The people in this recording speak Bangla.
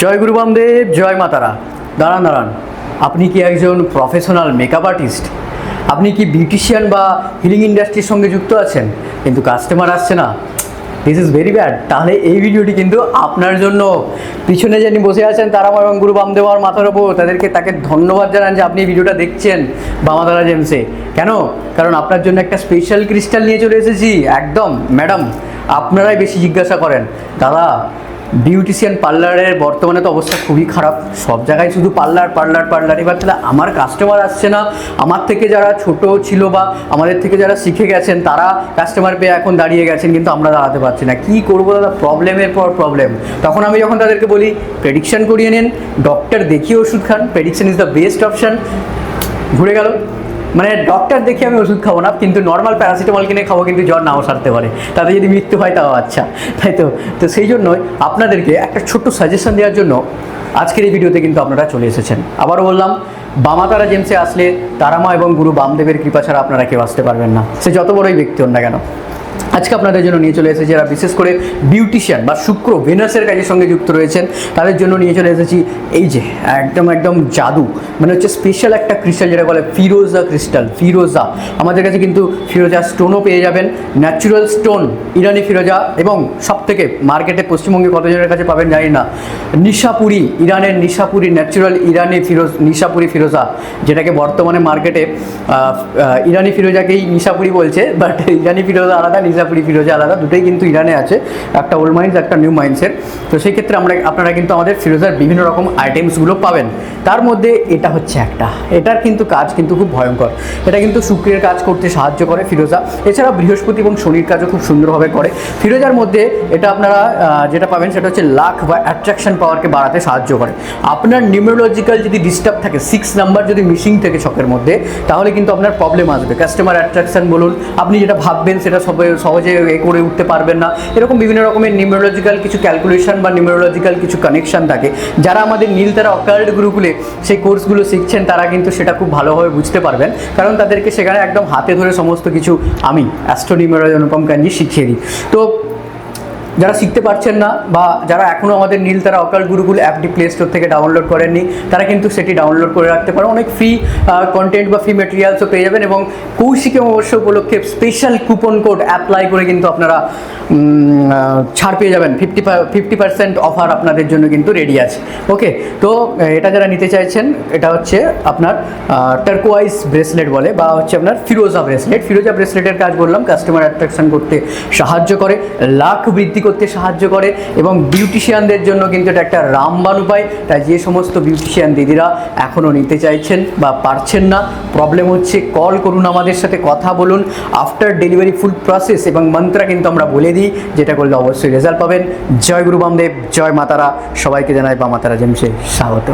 জয় গুরু বামদেব, জয় মাতারা দাঁড়ান দাঁড়ান। আপনি কি একজন প্রফেশনাল মেকআপ আর্টিস্ট আপনি কি বিউটিশিয়ান বা হিলিং ইন্ডাস্ট্রির সঙ্গে যুক্ত আছেন? কিন্তু কাস্টমার আসছে না। দিস ইজ ভেরি ব্যাড তাহলে এই ভিডিওটি কিন্তু আপনার জন্য। পিছনে যিনি বসে আছেন, তারা এবং গুরু বামদেব আর মাথার ওপর তাদেরকে তাকে ধন্যবাদ জানান যে আপনি ভিডিওটা দেখছেন বামাতারা জেমসে। কেন? কারণ আপনার জন্য একটা স্পেশাল ক্রিস্টাল নিয়ে চলে এসেছি। একদম ম্যাডাম আপনারাই বেশি জিজ্ঞাসা করেন। দাদা বিউটিশিয়ান পার্লারের বর্তমানে তো অবস্থা খুবই খারাপ। সব জায়গায় শুধু পার্লার পার্লার পার্লার। এবার তাহলে আমার কাস্টমার আসছে না, আমার থেকে যারা ছোট ছিল বা আমাদের থেকে যারা শিখে গেছেন, তারা কাস্টমার পেয়ে এখন দাঁড়িয়ে গেছেন, কিন্তু আমরা দাঁড়াতে পারছি না। কী করব দাদা? প্রবলেমের পর প্রবলেম তখন আমি যখন তাদেরকে বলি প্রেডিকশন করিয়ে নিন ডক্টর দেখিয়ে ওষুধ খান prediction is the best option ঘুরে গেল। মানে ডক্টর দেখে আমি ওষুধ খাব না, কিন্তু নর্মাল প্যারাসিটামল কিনে খাব, কিন্তু জ্বর নাও সারতে পারে। তাতে যদি মৃত্যু হয় তাও আচ্ছা। তাই তো? তো সেই জন্যই আপনাদেরকে একটা ছোট্ট সাজেশন দেওয়ার জন্য আজকের এই ভিডিওতে কিন্তু আপনারা চলে এসেছেন। আবারও বললাম, বামাতারা জেমসে আসলে তারামা এবং গুরু বামদেবের কৃপা ছাড়া আপনারা কেউ আসতে পারবেন না। সে যত বড়ই ব্যক্তি হন না কেন। আজকে আপনাদের জন্য নিয়ে চলে এসেছি যারা বিশেষ করে বিউটিশিয়ান বা শুক্র ভেনাসের কাজের সঙ্গে যুক্ত রয়েছেন, তাদের জন্য নিয়ে চলে এসেছি এই যে, একদম একদম জাদু মানে হচ্ছে স্পেশাল একটা ক্রিস্টাল যেটা বলে ফিরোজা ক্রিস্টাল ফিরোজা। আমাদের কাছে কিন্তু ফিরোজা স্টোনও পেয়ে যাবেন ন্যাচুরাল স্টোন ইরানি ফিরোজা, এবং সব থেকে মার্কেটে পশ্চিমবঙ্গে কতজনের কাছে পাবেন জানি না, নিশাপুরি, ইরানের নিশাপুরি ন্যাচুরাল ইরানি ফিরোজ, নিশাপুরি ফিরোজা, যেটাকে বর্তমানে মার্কেটে ইরানি ফিরোজাকেই নিশাপুরি বলছে বাট ইরানি ফিরোজা আলাদা নিশাপুরি ফিরোজা আলাদা, দুটোই কিন্তু ইরানে আছে, একটা ওল্ড মাইন্স একটা নিউ মাইন্সের তো সেই ক্ষেত্রে আমরা, আপনারা কিন্তু আমাদের ফিরোজার বিভিন্ন রকম আইটেমসগুলো পাবেন। তার মধ্যে এটা হচ্ছে একটা। এটার কিন্তু কাজ কিন্তু খুব ভয়ঙ্কর। এটা কিন্তু শুক্রের কাজ করতে সাহায্য করে ফিরোজা। এছাড়া বৃহস্পতি এবং শনির কাজও খুব সুন্দরভাবে করে। ফিরোজার মধ্যে এটা আপনারা যেটা পাবেন সেটা হচ্ছে লাখ বা অ্যাট্রাকশন পাওয়ারকে বাড়াতে সাহায্য করে। আপনার নিউমেরোলজিক্যাল যদি ডিস্টার্ব থাকে সিক্স নাম্বার যদি মিসিং থাকে ছকের মধ্যে, তাহলে কিন্তু আপনার প্রবলেম আসবে। কাস্টমার অ্যাট্রাকশন বলুন, আপনি যেটা ভাববেন সেটা সবাই সহজে এ করে উঠতে পারবেন না। এরকম বিভিন্ন রকমের নিউমেরোলজিক্যাল কিছু ক্যালকুলেশন বা নিউমেরোলজিক্যাল কিছু কানেকশন থাকে। যারা আমাদের নীলতারা অকার্ড গ্রুপগুলো সেই কোর্সগুলো শিখছেন, তারা কিন্তু সেটা খুব ভালোভাবে বুঝতে পারবেন। কারণ তাদেরকে সেখানে একদম হাতে ধরে সমস্ত কিছু আমি অ্যাস্ট্রোনিউমেরোলজি অনুপম কাঞ্জি শিখিয়ে দিই। তো যারা শিখতে পারছেন না বা যারা এখনও আমাদের নীল তারা অকাল গুরুকুল অ্যাপটি প্লে স্টোর থেকে ডাউনলোড করেননি, তারা কিন্তু সেটি ডাউনলোড করে রাখতে পারেন অনেক ফ্রি কন্টেন্ট বা ফ্রি মেটেরিয়ালসও পেয়ে যাবেন এবং কৌশিক অমাবস্যা উপলক্ষে স্পেশাল কুপন কোড অ্যাপ্লাই করে কিন্তু আপনারা ছাড় পেয়ে যাবেন। ফিফটি ফিফটি পার্সেন্ট অফার আপনাদের জন্য কিন্তু রেডি আছে। ওকে তো এটা যারা নিতে চাইছেন, এটা হচ্ছে আপনার টার্কোয়াইজ ব্রেসলেট বলে বা হচ্ছে আপনার ফিরোজা ব্রেসলেট ফিরোজা ব্রেসলেটের কাজ বললাম কাস্টমার অ্যাট্রাকশন করতে সাহায্য করে। লাখ বৃদ্ধি করতে সাহায্য করে এবং বিউটিশিয়ানদের জন্য কিন্তু এটা একটা রামবান উপায়। তাই যে সমস্ত বিউটিশিয়ান দিদিরা এখনও নিতে চাইছেন বা পারছেন না প্রবলেম হচ্ছে কল করুন আমাদের সাথে, কথা বলুন। আফটার ডেলিভারি ফুল প্রসেস এবং মন্ত্রা কিন্তু আমরা বলে দিই, যেটা করলে অবশ্যই রেজাল্ট পাবেন। জয় গুরু বামদেব, জয় মাতারা। সবাইকে জানাই বা মাতারা জেমসে স্বাগত।